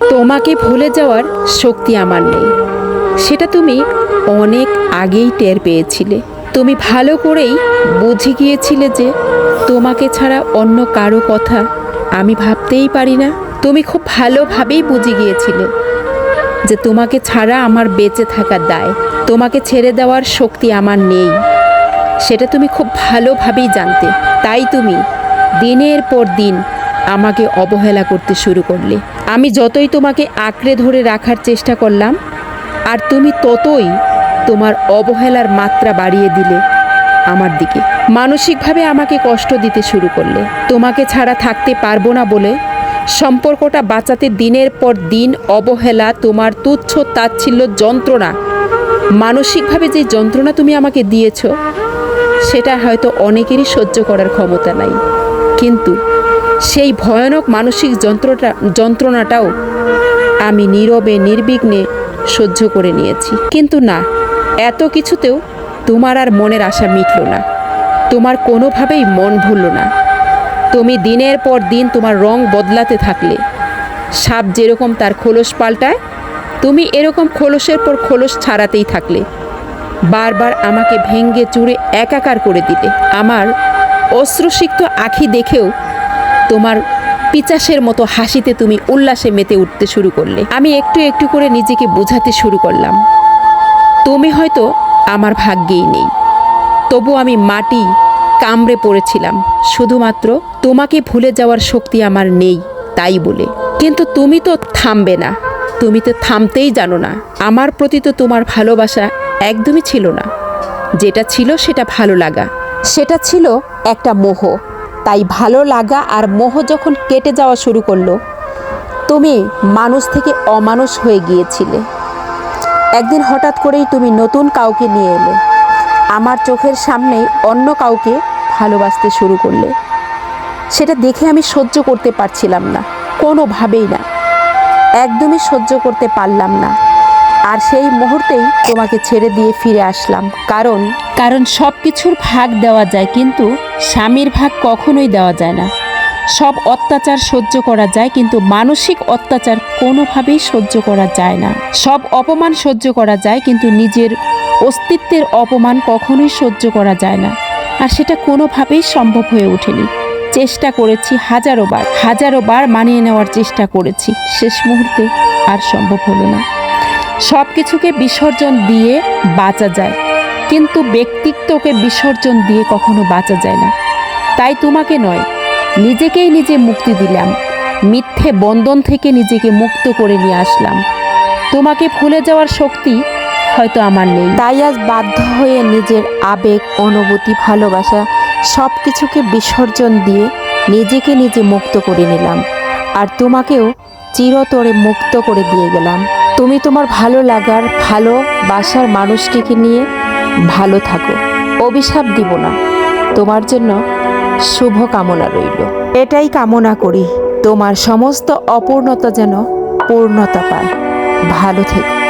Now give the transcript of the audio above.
তোমাকে ভুলে যাওয়ার শক্তি আমার নেই। সেটা তুমি অনেক আগেই টের পেয়েছিলে। তুমি ভালো করেই বুঝে গিয়েছিলে যে তোমাকে ছাড়া অন্য কারও কথা আমি ভাবতেই পারি না। তুমি খুব ভালোভাবেই বুঝে গিয়েছিলে যে তোমাকে ছাড়া আমার বেঁচে থাকার দায়। তোমাকে ছেড়ে দেওয়ার শক্তি আমার নেই। সেটা তুমি খুব ভালোভাবেই জানতে। তাই তুমি দিনের পর দিন আমাকে অবহেলা করতে শুরু করলে। আমি যতই তোমাকে আঁকড়ে ধরে রাখার চেষ্টা করলাম, আর তুমি ততই তোমার অবহেলার মাত্রা বাড়িয়ে দিলে আমার দিকে। মানসিকভাবে আমাকে কষ্ট দিতে শুরু করলে। তোমাকে ছাড়া থাকতে পারব না বলে সম্পর্কটা বাঁচাতে দিনের পর দিন অবহেলা, তোমার তুচ্ছ তাচ্ছিল্য যন্ত্রণা, মানসিকভাবে যে যন্ত্রণা তুমি আমাকে দিয়েছ, সেটা হয়তো অনেকেরই সহ্য করার ক্ষমতা নাই। কিন্তু সেই ভয়ানক মানসিক যন্ত্রটা, যন্ত্রণাটাও আমি নীরবে, নির্বিঘ্নে সহ্য করে নিয়েছি। কিন্তু না, এত কিছুতেও তোমার আর মনের আশা মিটল না। তোমার কোনোভাবেই মন ভুলল না। তুমি দিনের পর দিন তোমার রং বদলাতে থাকলে। সাপ যেরকম তার খোলস পাল্টায়, তুমি এরকম খোলসের পর খোলস ছাড়াতেই থাকলে। বারবার আমাকে ভেঙ্গে চুরে একাকার করে দিলে। আমার অশ্রুসিক্ত আখি দেখেও তোমার পিচাসের মতো হাসিতে তুমি উল্লাসে মেতে উঠতে শুরু করলে। আমি একটু একটু করে নিজেকে বোঝাতে শুরু করলাম। তুমি হয়তো আমার ভাগ্যেই নেই। তবু আমি মাটি কামড়ে পড়েছিলাম। শুধুমাত্র তোমাকে ভুলে যাওয়ার শক্তি আমার নেই তাই বলে। কিন্তু তুমি তো থামবে না। তুমি তো থামতেই জানো না। আমার প্রতি তো তোমার ভালোবাসা একদমই ছিল না। যেটা ছিল সেটা ভালো লাগা। সেটা ছিল একটা মোহ। তাই ভালো লাগা আর মোহ যখন কেটে যাওয়া শুরু করল, তুমি মানুষ থেকে অমানুষ হয়ে গিয়েছিলে। একদিন হঠাৎ করেই তুমি নতুন কাউকে নিয়ে এলে। আমার চোখের সামনেই অন্য কাউকে ভালোবাসতে শুরু করলে। সেটা দেখে আমি সহ্য করতে পারছিলাম না, কোনোভাবেই না। একদমই সহ্য করতে পারলাম না। আর সেই মুহূর্তেই তোমাকে ছেড়ে দিয়ে ফিরে আসলাম। কারণ কারণ সব কিছুর ভাগ দেওয়া যায়, কিন্তু স্বামীর ভাগ কখনোই দেওয়া যায় না। সব অত্যাচার সহ্য করা যায়, কিন্তু মানসিক অত্যাচার কোনোভাবেই সহ্য করা যায় না। সব অপমান সহ্য করা যায়, কিন্তু নিজের অস্তিত্বের অপমান কখনোই সহ্য করা যায় না। আর সেটা কোনোভাবেই সম্ভব হয়ে ওঠেনি। চেষ্টা করেছি হাজারো বার হাজারো বার মানিয়ে নেওয়ার চেষ্টা করেছি। শেষ মুহূর্তে আর সম্ভব হলো না। সব কিছুকে বিসর্জন দিয়ে বাঁচা যায়। কিন্তু ব্যক্তিত্বকে বিসর্জন দিয়ে কখনো বাঁচা যায় না। তাই তোমাকে নয়, নিজেকেই নিজে মুক্তি দিলাম। মিথ্যে বন্ধন থেকে নিজেকে মুক্ত করে নিয়ে আসলাম। তোমাকে ভুলে যাওয়ার শক্তি হয়তো আমার নেই। তাই আজ বাধ্য হয়ে নিজের আবেগ, অনুভূতি, ভালোবাসা সব কিছুকে বিসর্জন দিয়ে নিজেকে নিজে মুক্ত করে নিলাম। আর তোমাকেও চিরতরে মুক্ত করে দিয়ে গেলাম। তুমি তোমার ভালো লাগার ভালো বাসার মানুষকে নিয়ে ভালো থাকো। অভিশাপ দিব না। তোমার জন্য শুভ কামনা রইল। এটাই কামনা করি। তোমার সমস্ত অপূর্ণতা যেন পূর্ণতা পায়। ভালো থেকো।